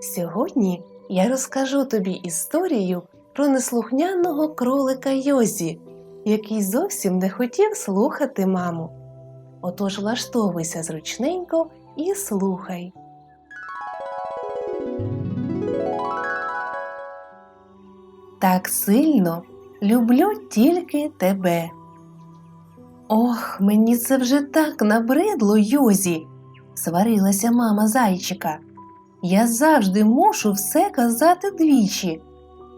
Сьогодні я розкажу тобі історію про неслухняного кролика Йозі, який зовсім не хотів слухати маму. Отож влаштовуйся зручненько і слухай. Так сильно люблю тільки тебе. Ох, мені це вже так набридло, Йозі, сварилася мама зайчика. Я завжди мушу все казати двічі.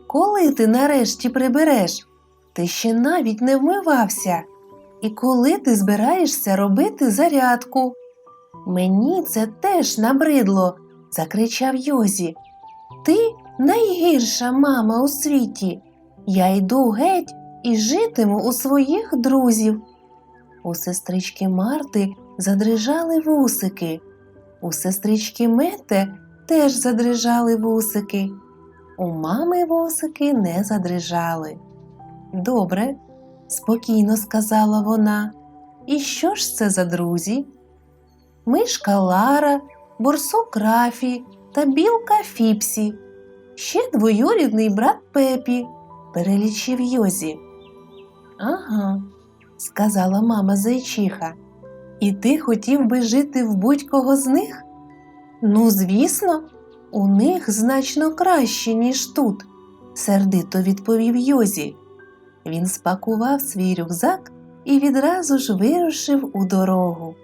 Коли ти нарешті прибереш? Ти ще навіть не вмивався. І коли ти збираєшся робити зарядку? Мені це теж набридло, закричав Йозі. Ти найгірша мама у світі. Я йду геть і житиму у своїх друзів. У сестрички Марти задрижали вусики. У сестрички Мете теж задрижали вусики. У мами вусики не задрижали. Добре, спокійно сказала вона. І що ж це за друзі? Мишка Лара, борсук Рафі та білка Фіпсі. Ще двоюрідний брат Пепі, перелічив Йозі. Ага, сказала мама зайчиха. І ти хотів би жити в будь-кого з них? Ну, звісно, у них значно краще, ніж тут, сердито відповів Йозі. Він спакував свій рюкзак і відразу ж вирушив у дорогу.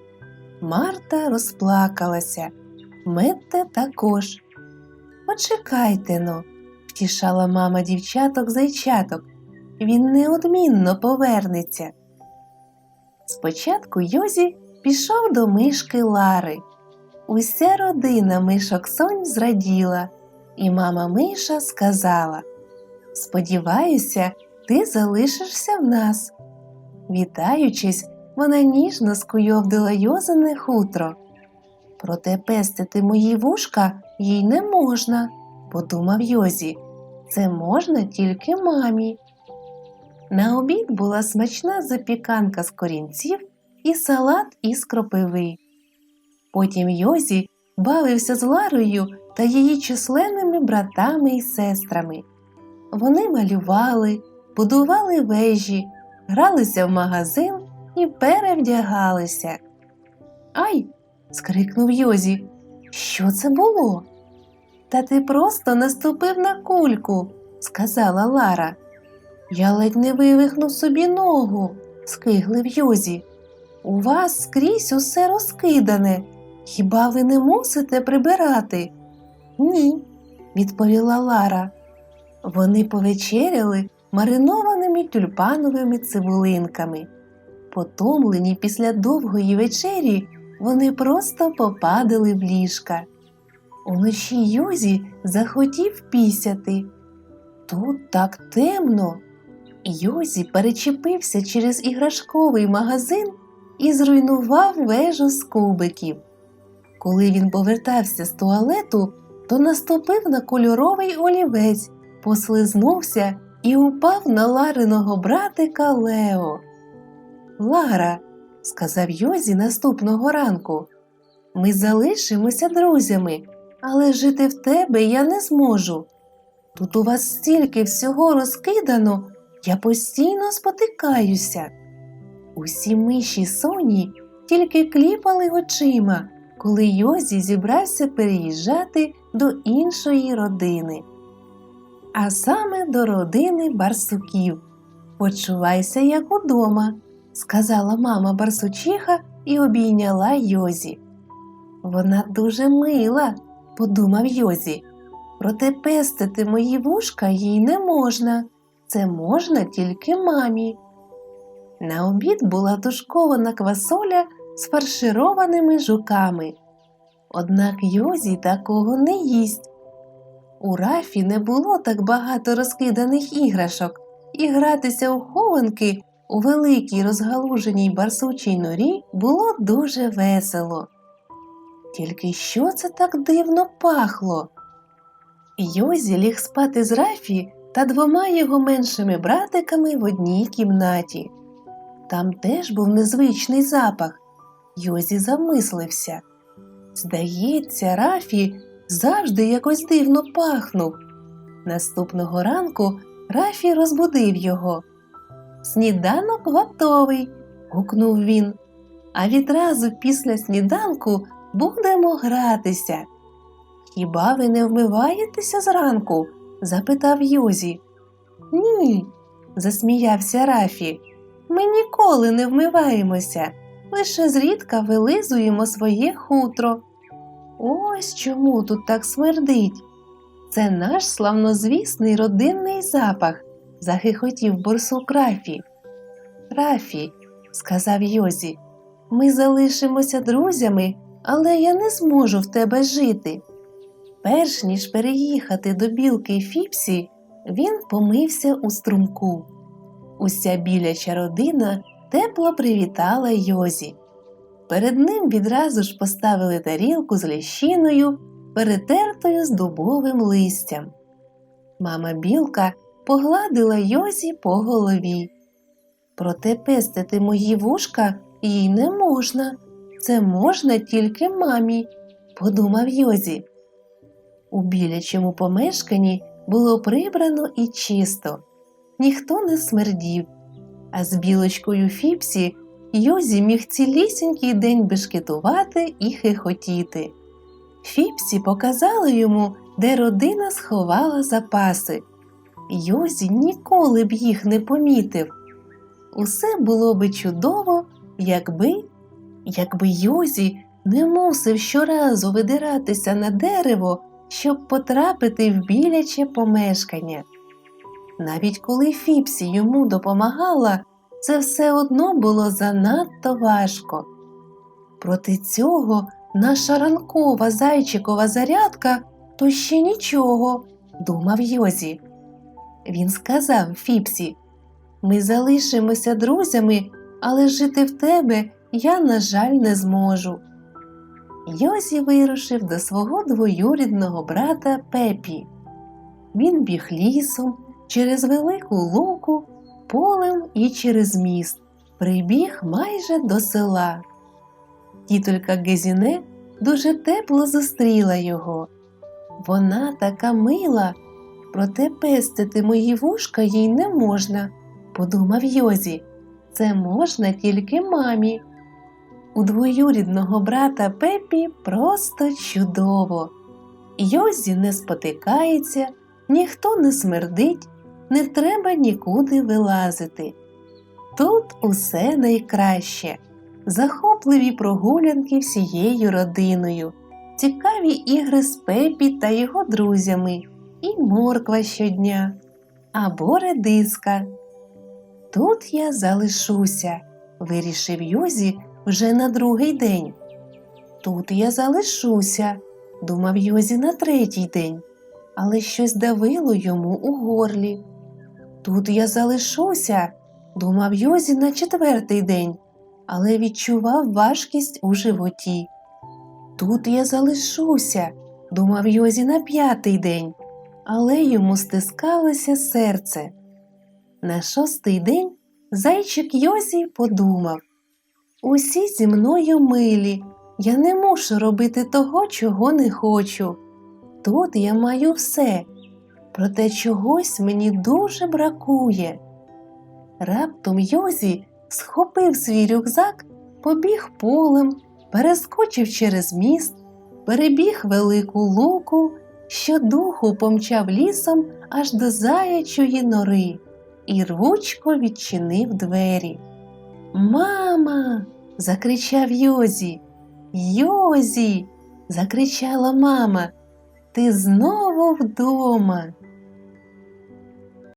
Марта розплакалася, Метте також. Почекайте но, втішала мама дівчаток зайчаток. Він неодмінно повернеться. Спочатку Йозі пішов до мишки Лари. Уся родина мишок сонь зраділа, і мама Миша сказала Сподіваюся, ти залишишся в нас. Вітаючись, вона ніжно скуйовдила Йозине хутро. Проте пестити мої вушка їй не можна, подумав Йозі. Це можна тільки мамі. На обід була смачна запіканка з корінців і салат із кропиви. Потім Йозі бавився з Ларою та її численними братами і сестрами. Вони малювали, будували вежі, гралися в магазин і перевдягалися. Ай! скрикнув Йозі. Що це було? Та ти просто наступив на кульку, сказала Лара. Я ледь не вивихнув собі ногу, скиглив Йозі. У вас скрізь усе розкидане. Хіба ви не мусите прибирати? Ні, відповіла Лара. Вони повечеряли маринованими тюльпановими цибулинками. Потомлені після довгої вечері, вони просто попадали в ліжка. Уночі Йозі захотів пісяти. Тут так темно. Йозі перечепився через іграшковий магазин і зруйнував вежу з кубиків. Коли він повертався з туалету, то наступив на кольоровий олівець, послизнувся і упав на Лариного братика Лео. Лара, сказав Йозі наступного ранку, ми залишимося друзями, але жити в тебе я не зможу. Тут у вас стільки всього розкидано, я постійно спотикаюся. Усі миші соні тільки кліпали очима, коли Йозі зібрався переїжджати до іншої родини. А саме до родини барсуків. Почувайся, як удома, сказала мама барсучиха і обійняла Йозі. Вона дуже мила, подумав Йозі. Проте пестити мої вушка їй не можна. Це можна тільки мамі. На обід була тушкована квасоля з фаршированими жуками. Однак Йозі такого не їсть. У рафі не було так багато розкиданих іграшок, і гратися у хованки у великій розгалуженій барсучій норі було дуже весело. Тільки що це так дивно пахло? Йозі ліг спати з Рафі та двома його меншими братиками в одній кімнаті. Там теж був незвичний запах. Йозі замислився. Здається, Рафі завжди якось дивно пахнув. Наступного ранку Рафі розбудив його. Сніданок готовий, гукнув він. А відразу після сніданку будемо гратися. Хіба ви не вмиваєтеся зранку? запитав Йозі. Ні, засміявся Рафі. Ми ніколи не вмиваємося, лише зрідка вилизуємо своє хутро. Ось чому тут так смердить. Це наш славнозвісний родинний запах, захихотів борсук Рафі. Рафі, сказав Йозі, ми залишимося друзями, але я не зможу в тебе жити. Перш ніж переїхати до білки Фіпсі, він помився у струмку. Уся біляча родина тепло привітала Йозі. Перед ним відразу ж поставили тарілку з ліщиною, перетертою з дубовим листям. Мама білка погладила Йозі по голові. Проте пестити мої вушка їй не можна. Це можна тільки мамі, подумав Йозі. У білячому помешканні було прибрано і чисто, ніхто не смердів, а з білочкою Фіпсі Йозі міг цілісінький день бешкетувати і хихотіти. Фіпсі показала йому, де родина сховала запаси. Йозі ніколи б їх не помітив. Усе було би чудово, якби, якби Йозі не мусив щоразу видиратися на дерево, щоб потрапити в біляче помешкання. Навіть коли Фіпсі йому допомагала, це все одно було занадто важко. Проти цього наша ранкова зайчикова зарядка то ще нічого, думав Йозі. Він сказав Фіпсі, ми залишимося друзями, але жити в тебе я, на жаль, не зможу. Йозі вирушив до свого двоюрідного брата Пепі. Він біг лісом через велику луку, полем і через міст, прибіг майже до села. Тітулька Гезіне дуже тепло зустріла його. Вона така мила, проте пестити мої вушка їй не можна, подумав Йозі. Це можна тільки мамі. У двоюрідного брата Пепі просто чудово. Йозі не спотикається, ніхто не смердить, не треба нікуди вилазити. Тут усе найкраще, захопливі прогулянки всією родиною, цікаві ігри з Пепі та його друзями, і морква щодня або редиска. Тут я залишуся, вирішив Йозі вже на другий день. Тут я залишуся, думав Йозі на третій день, але щось давило йому у горлі. Тут я залишуся, думав Йозі на четвертий день, але відчував важкість у животі. Тут я залишуся, думав Йозі на п'ятий день, але йому стискалося серце. На шостий день зайчик Йозі подумав Усі зі мною милі, я не мушу робити того, чого не хочу. Тут я маю все, проте чогось мені дуже бракує. Раптом Йозі схопив свій рюкзак, побіг полем, перескочив через міст, перебіг велику луку, щодуху помчав лісом аж до заячої нори і рвучко відчинив двері. Мама. закричав Йозі. Йозі. закричала мама. Ти знову вдома.